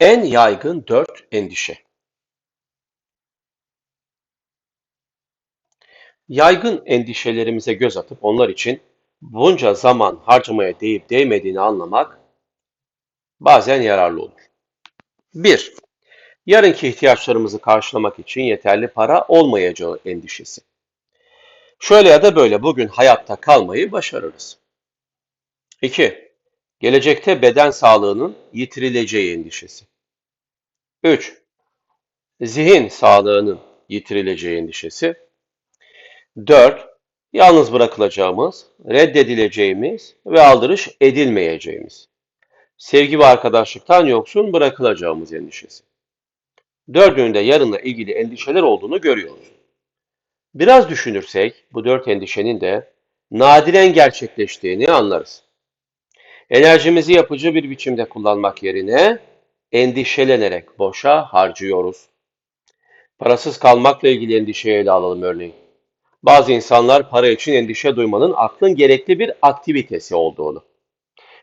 En yaygın dört endişe. Yaygın endişelerimize göz atıp onlar için bunca zaman harcamaya değip değmediğini anlamak bazen yararlı olur. 1. Yarınki ihtiyaçlarımızı karşılamak için yeterli para olmayacağı endişesi. Şöyle ya da böyle bugün hayatta kalmayı başarırız. 2. Gelecekte beden sağlığının yitirileceği endişesi. 3. Zihin sağlığının yitirileceği endişesi. 4. Yalnız bırakılacağımız, reddedileceğimiz ve aldırış edilmeyeceğimiz. Sevgi ve arkadaşlıktan yoksun bırakılacağımız endişesi. Dördünde yarınla ilgili endişeler olduğunu görüyoruz. Biraz düşünürsek bu dört endişenin de nadiren gerçekleştiğini anlarız. Enerjimizi yapıcı bir biçimde kullanmak yerine endişelenerek boşa harcıyoruz. Parasız kalmakla ilgili endişeyi ele alalım örneğin. Bazı insanlar para için endişe duymanın aklın gerekli bir aktivitesi olduğunu,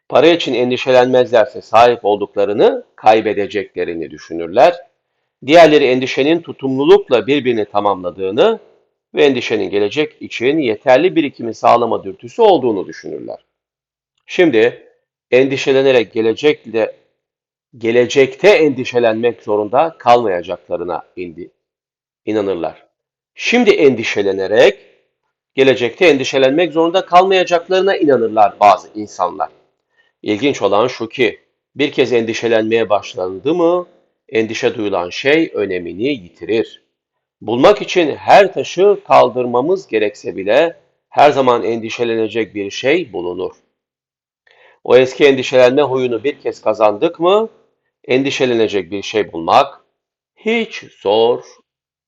para için endişelenmezlerse sahip olduklarını kaybedeceklerini düşünürler. Diğerleri endişenin tutumlulukla birbirini tamamladığını ve endişenin gelecek için yeterli birikimi sağlama dürtüsü olduğunu düşünürler. Şimdi endişelenerek gelecekle gelecekte endişelenmek zorunda kalmayacaklarına indi, inanırlar. Şimdi endişelenerek gelecekte endişelenmek zorunda kalmayacaklarına inanırlar bazı insanlar. İlginç olan şu ki bir kez endişelenmeye başlandı mı endişe duyulan şey önemini yitirir. Bulmak için her taşı kaldırmamız gerekse bile her zaman endişelenecek bir şey bulunur. O eski endişelenme huyunu bir kez kazandık mı endişelenecek bir şey bulmak hiç zor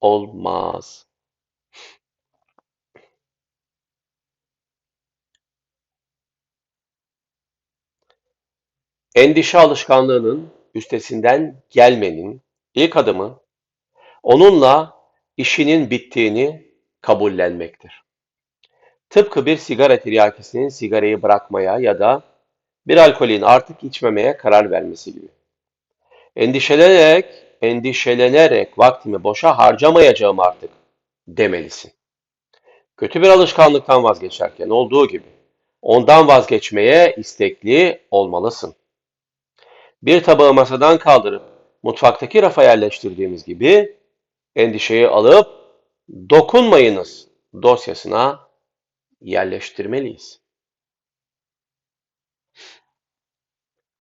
olmaz. Endişe alışkanlığının üstesinden gelmenin ilk adımı onunla işinin bittiğini kabullenmektir. Tıpkı bir sigara tiryakisinin sigarayı bırakmaya ya da bir alkolün artık içmemeye karar vermesi gibi. Endişelenerek, endişelenerek vaktimi boşa harcamayacağım artık demelisin. Kötü bir alışkanlıktan vazgeçerken olduğu gibi ondan vazgeçmeye istekli olmalısın. Bir tabağı masadan kaldırıp mutfaktaki rafa yerleştirdiğimiz gibi endişeyi alıp dokunmayınız dosyasına yerleştirmeliyiz.